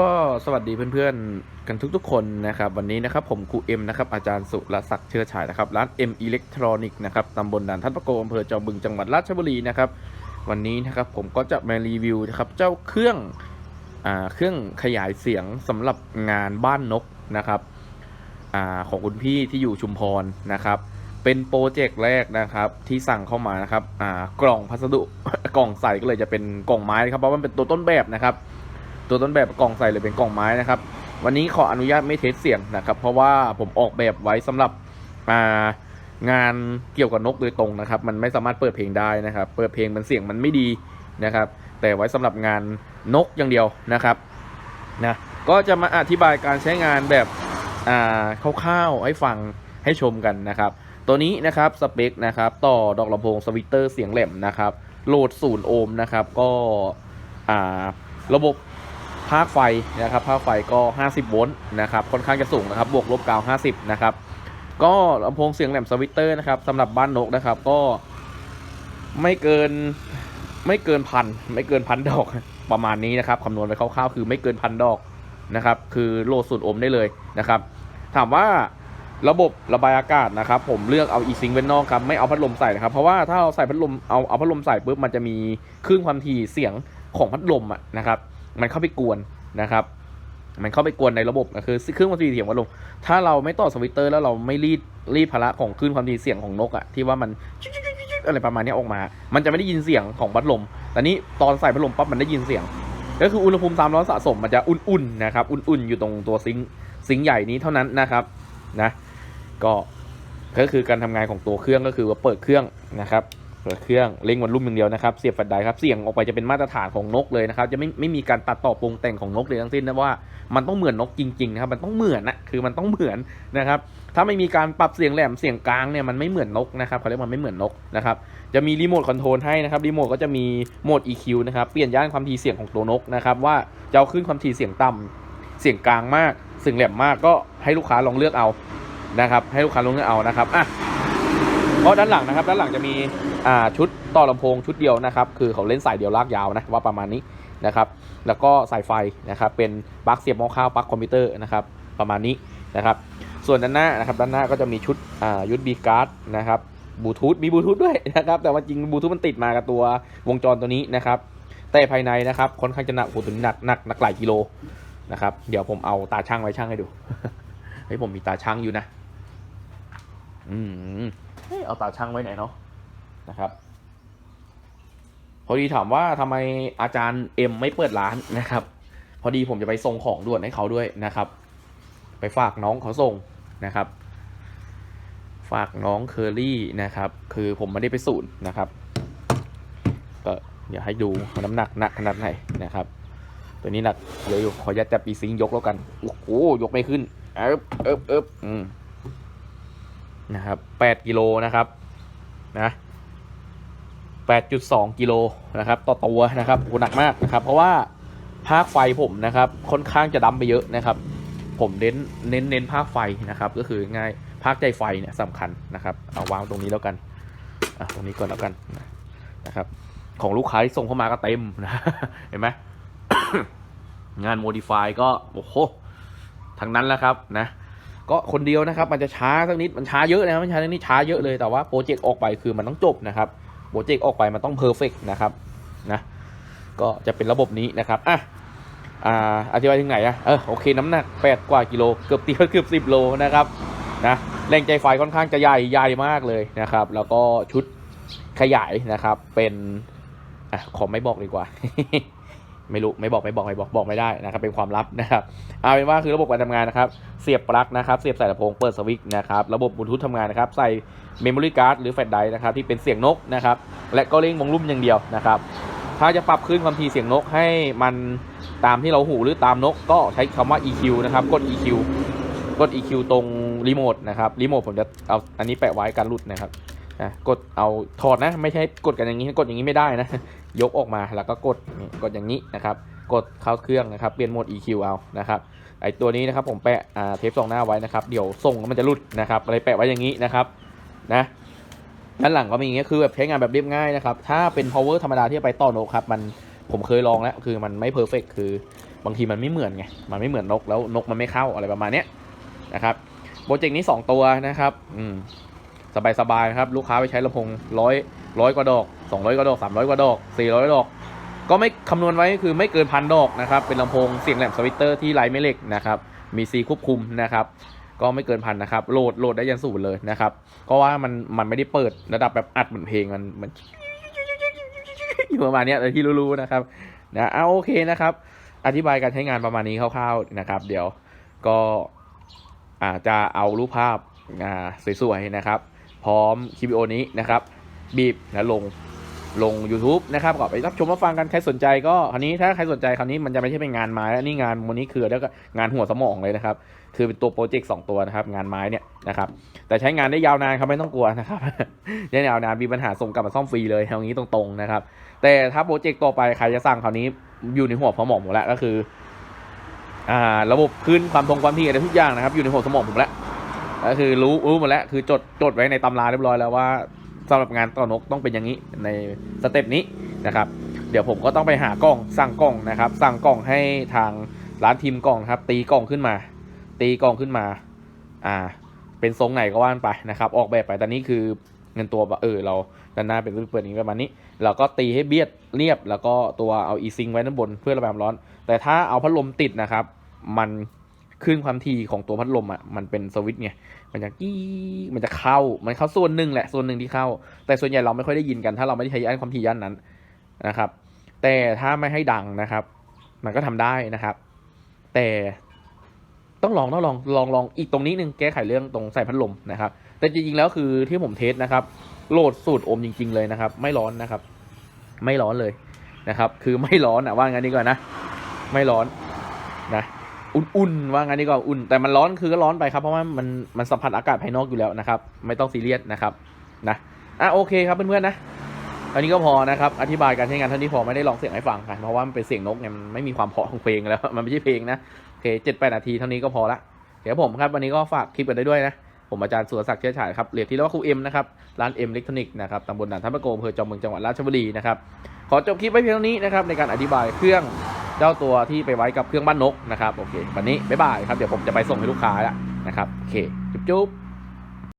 ก็สวัสดีเพื่อนๆ กันทุกๆคนนะครับวันนี้นะครับผมครูเอ็มนะครับอาจารย์สุรศักดิ์เชื้อฉายนะครับร้าน M Electronic นะครับตำบลด่านทัดประโกอำเภอจอมบึงจังหวัดราชบุรีนะครับวันนี้นะครับผมก็จะมารีวิวนะครับเจ้าเครื่องอ่าเครื่องขยายเสียงสำหรับงานบ้านนกนะครับอาของคุณพี่ที่อยู่ชุมพรนะครับเป็นโปรเจกต์แรกนะครับที่สั่งเข้ามานะครับอ่ากล่องพัสดุ กล่องใส่ก็เลยจะเป็นกล่องไม้นะครับเพราะว่ามันเป็นตัวต้นแบบนะครับ ตัวต้นแบบกล่องใส่เลยเป็นกล่องไม้นะครับ วันนี้ขออนุญาตไม่เทสเสียงนะครับ เพราะว่าผมออกแบบไว้สำหรับงานเกี่ยวกับนกโดยตรงนะครับ มันไม่สามารถเปิดเพลงได้นะครับ เปิดเพลงมันเสียงมันไม่ดีนะครับ แต่ไว้สำหรับงานนกอย่างเดียวนะครับนะก็จะมาอธิบายการใช้งานแบบคร่าวๆให้ฟังให้ชมกันนะครับ ตัวนี้นะครับสเปคนะครับต่อดอกลำโพงสวิตเตอร์เสียงแหลมนะครับโหลดศูนย์โอห์มนะครับก็ระบบ ภาคไฟนะครับภาคไฟก็ 50 โวลต์นะครับค่อนข้างจะสูงนะครับบวกลบกาว 50 นะครับก็ลำโพงเสียงแหลมสวิตเตอร์นะครับสำหรับบ้านนกนะครับก็ไม่เกินไม่เกินพันไม่เกินพันดอกประมาณนี้นะครับคำนวณไปคร่าวๆคือไม่เกินพันดอกนะครับคือโหลดศูนย์โอห์มได้เลยนะครับถามว่าระบบระบายอากาศนะครับผมเลือกเอาอีซิงเวนนอกครับไม่เอาพัดลมใส่นะครับเพราะว่าถ้าเอาใส่พัดลมเอาเอาพัดลมใส่ปุ๊บมันจะมีคลื่นความถี่เสียงของพัดลมอะนะครับ มันเข้าไปกวนนะครับ มันเข้าไปกวนในระบบก็คือเคลื่นความถี่เสียงพัดลมถ้าเราไม่ต่อสวิตเตอร์แล้วเราไม่รีดรีดภาระของคลื่นความถี่เสียงของนกอะที่ว่ามันอะไรประมาณนี้ออกมา มันจะไม่ได้ยินเสียงของพัดลมแต่นี้ตอนใส่พัดลมปั๊บมันได้ยินเสียง ก็คืออุณหภูมิ3ร้อนสะสมมันจะอุ่นๆนะครับ อุ่นๆอยู่ตรงตัวซิงซิงใหญ่นี้เท่านั้นนะครับ นะ ก็ ก็คือการทำงานของตัวเครื่องก็คือว่าเปิดเครื่องนะครับ เปิดเครื่องเล่งวันรุ่มอย่างเดียวนะครับเสียบแฟลชไดร์ครับเสียงออกไปจะเป็นมาตรฐานของนกเลยนะครับจะไม่ไม่มีการตัดต่อปรุงแต่งของนกเลยทั้งสิ้นนะว่ามันต้องเหมือนนกจริงๆนะครับมันต้องเหมือนนะคือมันต้องเหมือนนะครับถ้าไม่มีการปรับเสียงแหลมเสียงกลางเนี่ยมันไม่เหมือนนกนะครับเขาเรียกมันไม่เหมือนนกนะครับจะมีรีโมทคอนโทรลให้นะครับรีโมทก็จะมีโหมด EQ นะครับเปลี่ยนย่านความถี่เสียงของตัวนกนะครับว่าจะเอาขึ้นความถี่เสียงต่ำเสียงกลางมากเสียงแหลมมากก็ให้ลูกค้าลองเลือกเอานะครับให้ลูกค้าลองเลือกเอานะครับอะ เพราะด้านหลังนะครับด้านหลังจะมีอ่าชุดต่อลำโพงชุดเดียวนะครับคือเขาเล่นสายเดียวลากยาวนะว่าประมาณนี้นะครับแล้วก็สายไฟนะครับเป็นปลั๊กเสียบหม้อข้าวปลั๊กคอมพิวเตอร์นะครับประมาณนี้นะครับส่วนด้านหน้านะครับด้านหน้าก็จะมีชุดอ่า USB การ์ดนะครับบลูทูธมีบลูทูธด้วยนะครับแต่ว่าจริงบลูทูธมันติดมากับตัววงจรตัวนี้นะครับแต่ภายในนะครับค่อนข้างจะหนักโอ้โหตัวนี้หนักหนักหนักหลายกิโลนะครับเดี๋ยวผมเอาตาช่างไว้ช่างให้ดูเฮ้ยผมมีตาช่างอยู่นะ อืมเฮ้ยเอาตาช่างไว้ไหนเนาะนะครับ พอดีถามว่าทำไมอาจารย์เอ็มไม่เปิดร้านนะครับ พอดีผมจะไปส่งของด่วนให้เขาด้วยนะครับ ไปฝากน้องเขาส่งนะครับ ฝากน้องเคอรี่นะครับ คือผมไม่ได้ไปสูตรนะครับ ก็อย่าให้ดูน้ำหนักหนักขนาดไหนนะครับ ตัวนี้หนักเยอะอยู่ขอยัดจับปีซิงยกแล้วกันโอ้โหยกไม่ขึ้นเอ๊บเอ๊บเอ๊บอืม นะครับแปดกิโลนะครับนะแปดจุดสองกิโลนะครับต่อตัวนะครับโหหนักมากนะครับ เพราะว่าภาคไฟผมนะครับค่อนข้างจะดำไปเยอะนะครับ ผมเน้นเน้นเน้นภาคไฟนะครับ ก็คือง่ายภาคใจไฟเนี่ยสำคัญนะครับเอาวางตรงนี้แล้วกันอะตรงนี้ก่อนแล้วกันนะครับ ของลูกค้าที่ส่งเข้ามาก็เต็มนะเห็นไหมงานโมดิฟายก็โอ้โหทั้งนั้นแล้วครับนะ ก็คนเดียวนะครับ มันจะช้าสักนิดมันช้าเยอะนะครับมันช้าสักนิดช้าเยอะเลยแต่ว่าโปรเจกต์ออกไปคือมันต้องจบนะครับโปรเจกต์ออกไปมันต้องเพอร์เฟกนะครับนะก็จะเป็นระบบนี้นะครับอะอ่าอธิบายถึงไหนอะเออโอเคน้ำหนัก 8 กว่ากิโลเกือบตีเกือบ10 โลนะครับนะแรงใจไฟค่อนข้างจะใหญ่ใหญ่มากเลยนะครับ แล้วก็ชุดขยายนะครับเป็นอะขอไม่บอกดีกว่า ไม่รู้ไม่บอกไม่บอกไม่บอกบอกไม่ได้นะครับเป็นความลับนะครับเอาเป็นว่าคือระบบการทำงานนะครับ เสียบปลั๊กนะครับ เสียบใส่ลำโพงเปิดสวิตช์นะครับระบบบลูทูธทำงานนะครับ ใส่เมมโมรี่การ์ดหรือแฟลชไดร์นะครับที่เป็นเสียงนกนะครับ และก็เร่งวงลุ่มอย่างเดียวนะครับ ถ้าจะปรับขึ้นความถี่เสียงนกให้มันตามที่เราหูหรือตามนกก็ใช้คำว่า EQ นะครับกด EQ กด EQ ตรงรีโมทนะครับรีโมทผมจะเอาอันนี้แปะไว้การหลุดนะครับกดเอาถอดนะไม่ใช่กดกันอย่างนี้กดอย่างนี้ไม่ได้นะ ยกออกมาแล้วก็กดกดอย่างนี้นะครับ กดเข้าเครื่องนะครับเปลี่ยนโหมด EQ เอานะครับไอตัวนี้นะครับผมแปะเทปสองหน้าไว้นะครับเดี๋ยวส่งมันจะหลุดนะครับเลยแปะไว้อย่างนี้นะครับนะด้านหลังก็มีอย่างเงี้ยคือแบบใช้งานแบบเรียบง่ายนะครับถ้าเป็น power ธรรมดาที่ไปต่อนกครับมันผมเคยลองแล้วคือมันไม่เพอร์เฟกคือบางทีมันไม่เหมือนไงมันไม่เหมือนนกแล้วนกมันไม่เข้าอะไรประมาณเนี้ยนะครับโปรเจกต์นี้ 2 ตัวนะครับอืมสบายๆนะครับลูกค้าไปใช้ลำโพงร้อย ร้อยกว่าดอก 200 กว่าดอก 300 กว่าดอก 400 ดอก ก็ไม่คำนวณไว้คือไม่เกินพันดอกนะครับ เป็นลำโพงเสียงแหลมสวิตเตอร์ที่ไร้แม่เหล็กนะครับ มีซีควบคุมนะครับ ก็ไม่เกินพันนะครับ โหลดโหลดได้ยันสูตรเลยนะครับ ก็ว่ามันมันไม่ได้เปิดระดับแบบอัดเหมือนเพลงมันมันอยู่ประมาณเนี้ยแต่ที่รู้ๆนะครับนะเอาโอเคนะครับ อธิบายการใช้งานประมาณนี้คร่าวๆนะครับ เดี๋ยวก็อาจจะเอารูปภาพสวยๆนะครับ พร้อมคลิปวิดีโอนี้นะครับ บีบนะลงลง YouTube นะครับก็ไปรับชมรับฟังกัน ใครสนใจก็คราวนี้ถ้าใครสนใจคราวนี้มันจะไม่ใช่เป็นงานไม้แล้วนี่งานโมนี้คือแล้วก็งานหัวสมองเลยนะครับ คือเป็นตัวโปรเจกต์สองตัวนะครับ งานไม้เนี่ยนะครับ แต่ใช้งานได้ยาวนานครับไม่ต้องกลัวนะครับได้ยาวนานมีปัญหาส่งกลับมาซ่อมฟรีเลยเอางี้ตรงๆนะครับ แต่ถ้าโปรเจกต์ต่อไปใครจะสั่งคราวนี้อยู่ในหัวสมองผมแล้วก็คืออ่าระบบขึ้นความทรงความถี่อะไรทุกอย่างนะครับ อยู่ในหัวสมองผมแล้วก็คือรู้รู้หมดแล้วคือจดจดไว้ในตำราเรียบร้อยแล้วว่า สำหรับงานต่อนกต้องเป็นอย่างนี้ในสเต็ปนี้นะครับ เดี๋ยวผมก็ต้องไปหากล้องสั่งกล้องนะครับสั่งกล้องให้ทางร้านทีมกล้องครับ ตีกล้องขึ้นมา ตีกล้องขึ้นมา อ่า เป็นทรงไหนก็ว่านไปนะครับ ออกแบบไปตอนนี้คือเงินตัวเออเราด้านหน้าเป็นรูปเปิดนี้ประมาณนี้ เราก็ตีให้เบียดเรียบ แล้วก็ตัวเอาอีซิงไว้ด้านบนเพื่อระบายความร้อน แต่ถ้าเอาพัดลมติดนะครับ มัน ขึ้นความถี่ของตัวพัดลมอะมันเป็นสวิตช์ไงมันจะกี้มันจะเข้ามันเข้าส่วนหนึ่งแหละส่วนหนึ่งที่เข้า แต่ส่วนใหญ่เราไม่ค่อยได้ยินกัน ถ้าเราไม่ได้ใช้ย่านความถี่ย่านนั้นนะครับ แต่ถ้าไม่ให้ดังนะครับ มันก็ทำได้นะครับ แต่ต้องลองต้องลองลองลองอีกตรงนี้หนึ่งแก้ไขเรื่องตรงใส่พัดลมนะครับ แต่จริงๆแล้วคือที่ผมเทสนะครับ โหลดสูตรโอมจริง ๆ เลยนะครับ ไม่ร้อนนะครับ ไม่ร้อนเลยนะครับ คือไม่ร้อนอะว่างั้นดีกว่านะ ไม่ร้อนนะ อุ่นๆว่างั้นดีกว่าอุ่น แต่มันร้อนคือก็ร้อนไปครับเพราะว่ามันมันสัมผัสอากาศภายนอกอยู่แล้วนะครับ ไม่ต้องซีเรียสนะครับนะอะโอเคครับเพื่อนๆนะอันนี้ก็พอนะครับอธิบายการใช้งานเท่านี้พอไม่ได้ลองเสียงให้ฟังกันเพราะว่ามันเป็นเสียงนกเนี่ยมันไม่มีความเพาะของเพลงแล้วมันไม่ใช่เพลงนะโอเคเจ็ดแปดนาทีเท่านี้ก็พอละเดี๋ยวผมครับวันนี้ก็ฝากคลิปกันได้ด้วยนะผมอาจารย์สุรศักดิ์เชื้อฉายครับเรียกที่เรียกว่าครูเอ็มนะครับร้านเอ็มอิเล็กทรอนิกส์นะครับตำบลด่านทับประโกมอำเภอจอมเมืองจังหวัดราชบุรีนะครับขอจบคลิปไว้เพียงเท่านี้นะครับในการอธิบายเครื่อง เจ้าตัวที่ไปไว้กับเครื่องบ้านนกนะครับโอเควันนี้บ๊ายบายครับเดี๋ยวผมจะไปส่งให้ลูกค้าแล้วนะครับโอเคจุ๊บจุ๊บ